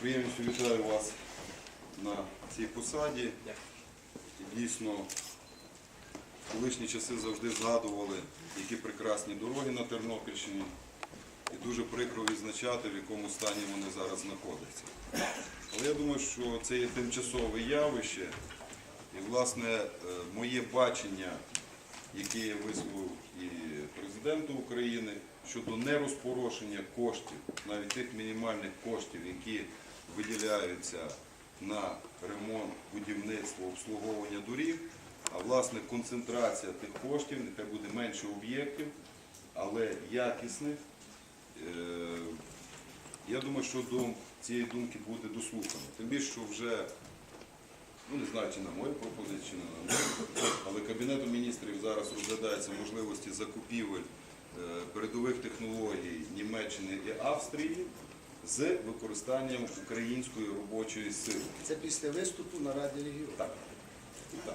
Приємністю вітаю вас на цій посаді. Дійсно, в колишні часи завжди згадували, які прекрасні дороги на Тернопільщині. І дуже прикро відзначати, в якому стані вони зараз знаходяться. Але я думаю, що це є тимчасове явище. І, власне, е, моє бачення, яке я висловив президенту України щодо нерозпорошення коштів, навіть тих мінімальних коштів, які виділяються на ремонт, будівництво, обслуговування доріг, а власне концентрація тих коштів, нехай буде менше об'єктів, але якісних. Е, Я думаю, що до цієї думки буде дослухано. Тим більше, що вже ну не знаю, чи на мою пропозицію, чи не на мою, але Кабінетом міністрів зараз розглядаються можливості закупівель передових технологій Німеччини і Австрії з використанням української робочої сили. Це після виступу на Раді регіону. Так. Так.